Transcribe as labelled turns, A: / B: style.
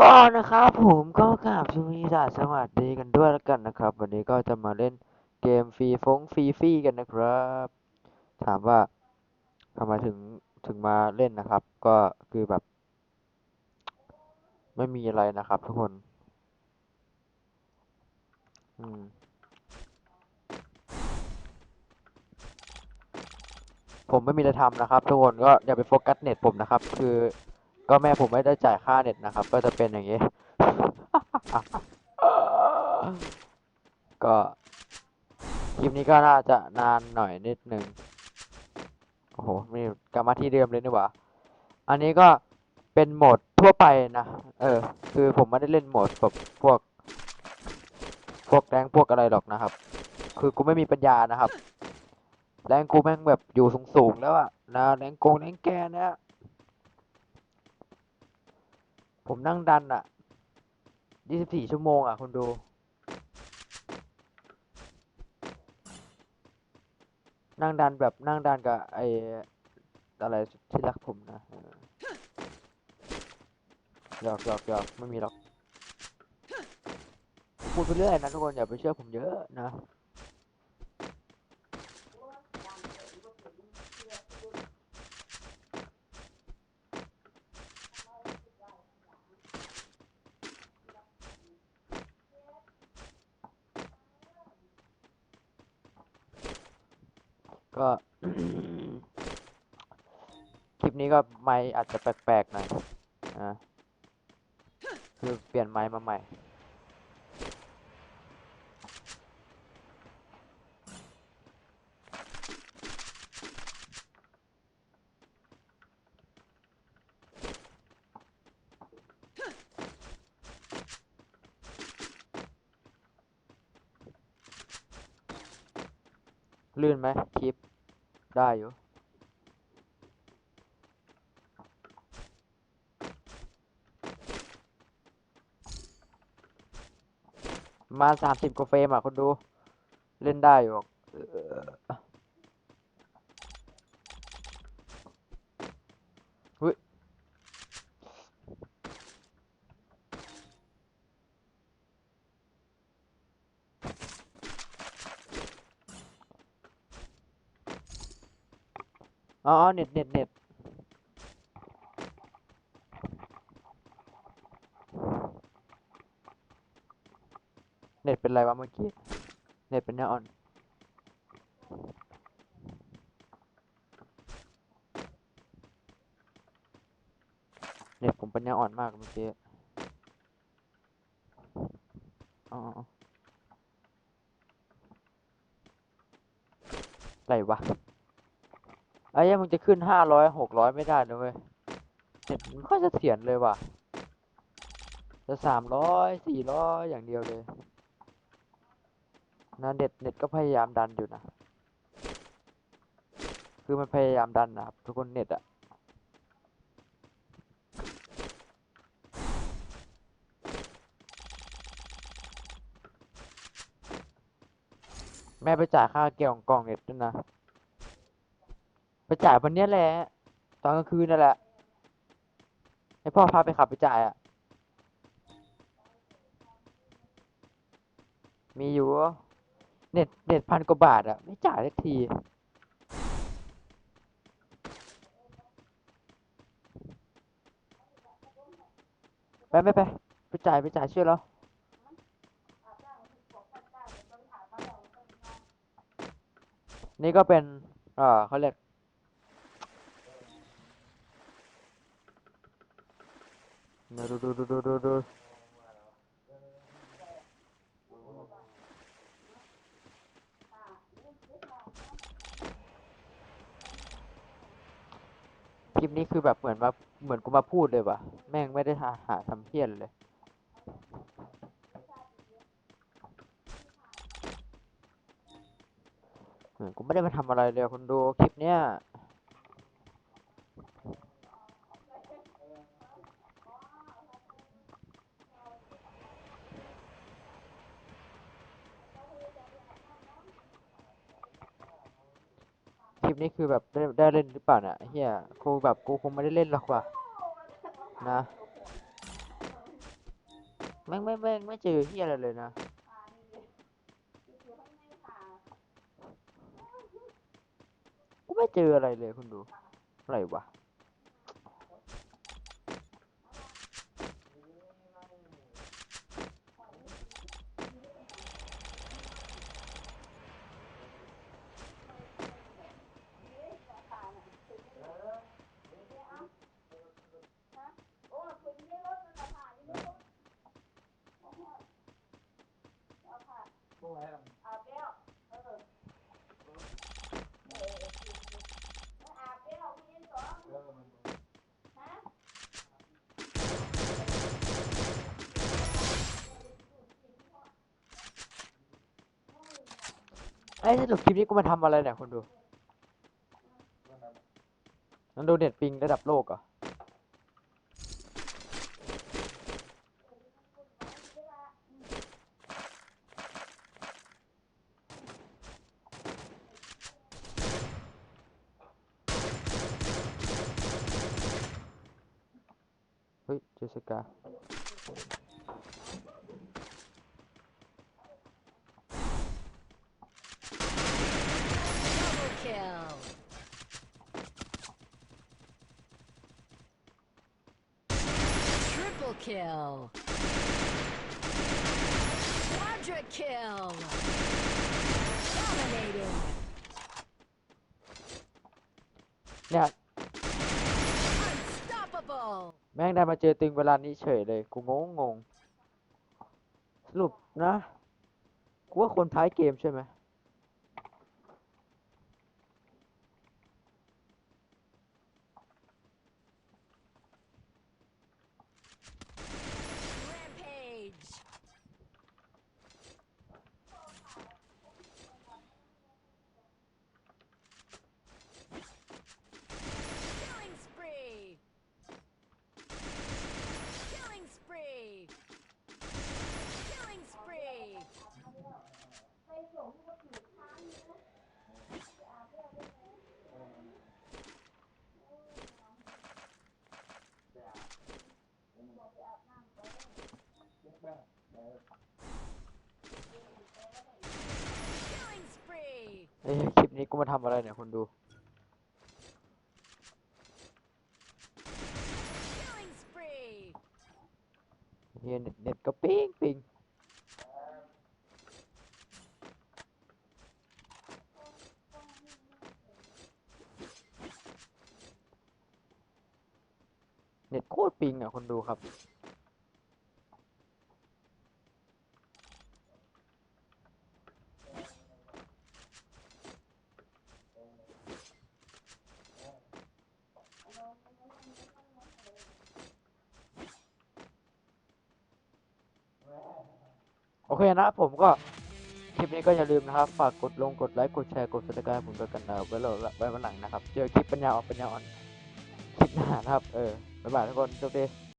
A: ก็นะครับผมก็กราบสวีสสวัสดีกันด้วยแล้วกันนะครับ วันนี้ก็จะมาเล่นเกมฟรีฟงฟรีฟีกันนะครับ ถามว่าทำไมถึงถึงมาเล่นนะครับ ก็คือแบบ ไม่มีอะไรนะครับ ทุกคน อืมผมไม่มีอะไรทำนะครับ ทุกคนก็อย่าไปโฟกัสเน็ตผมนะครับ คือ ก็แม่ผมไม่ได้จ่ายค่าเน็ตนะครับ ก็จะเป็นอย่างนี้ ก็คลิปนี้ก็น่าจะนานหน่อยนิดนึง โอ้โหมีกลับมาที่เดิมเลยนี่หว่า อันนี้ก็เป็นโหมดทั่วไปนะ เออ คือผมไม่ได้เล่นโหมดแบบพวก พวกแรงพวกอะไรหรอกนะครับ คือกูไม่มีปัญญานะครับ แรงกูแม่งแบบอยู่สูงๆแล้วอะนะแรงโกงแรงแกนะ ผมนั่งดันอะ24ชั่วโมงอะคุณดู นั่งดันแบบนั่งดันกับไออะไรที่รักผมนะหยอกหยอกหยอกไม่มีหรอก พูดไปเรื่อยนะทุกคนอย่าไปเชื่อผมเยอะนะ ก็คลิปนี้ก็ไมค์อาจจะแปลกๆหน่อยนะคือเปลี่ยนไมค์มาใหม่ลื่นไหมคลิป ได้อยู่มาสามสิบกว่าเฟรมอะคนดู เล่นได้อยู่ อ๋อเน็ตเน็ตเน็ตเน็ตเป็นไรวะเมื่อกี้ เน็ตเป็นแนวอ่อน เน็ตผมเปัญญาอ่อนมากเมื่อกี้อ๋ออ๋ออะไรวะ ไอ้เหี้ยังมึงจะขึ้นห้าร้อยหกร้อยไม่ได้นะเว้ยเน็ตมันค่อยจะเสียนเลยว่ะ จะสามร้อยสี่ร้อยอย่างเดียวเลยนะเน็ตเน็ตก็พยายามดันอยู่นะ คือมันพยายามดันนะครับทุกคนเน็ตอะแม่ไปจ่ายค่าเกี่ยวกล่องเน็ตด้วยนะ ไปจ่ายวันเนี้ยแหละ ตอนกลางคืนนั่นแหละ ให้พ่อพาไปขับไปจ่ายอะมีอยู่ เน็ตเน็ตพันกว่าบาทอะไม่จ่ายสักที ไปไปไปไปจ่ายไปจ่ายเชื่อแล้ว นี่ก็เป็น เอ่อเขาเรียก มาดูดูดูดูดูดูคลิปนี้คือแบบเหมือนมาเหมือนกูมาพูดเลยว่ะ แม่งไม่ได้หาหาทำเพี้ยนเลย เหมือนกูไม่ได้มาทำอะไรเลยคนดูคลิปเนี้ย คลิ ปนี้คือแบบได้ได้เล่นหรือเปล่าเนี่ยเฮียกูแบบกูคงไม่ได้เล่นหรอกว่ะนะแม่งไม่แม่งไม่เจอเฮียอะไรเลยนะกูไม่เจออะไรเลยคุณดูอะไรวะ ไอ้ยสรุปคลิปนี้กูมาทำอะไรเนี่ยคุณดู มันดูเน็ตปิงระดับโลกเหรอะ เฮ้ยเจสสิก้า
B: Double kill. Triple kill. Quadra kill. Dominating.
A: เนี่ย
B: Unstoppable.
A: แม่งได้มาเจอตึงเวลานี้เฉยเลย กูงงงสรุปนะ กูว่าคนท้ายเกมใช่ไหม
B: Rampage. Killing spree. Killing spree. Killing spree. killing spree.
A: เอ้คลิปนี้กูมาทำอะไรเนี่ยคนดู
B: Killing spree.
A: เฮียเน็ตเน็ตก็ปิ้งปิ้งเน็ตโคตรปิงอะคนดูครับ เคนะผมก็คลิปนี้ก็อย่าลืมนะครับ ฝากกดลงกดไลค์กดแชร์กด subscribe ผมด้วยกันนะไว้เราไว้วันหลังนะครับ เจอคลิปปัญญาอ่อนปัญญาอ่อนคลิปหน้านะครับ เออบ๊ายบายทุกคนโชคดี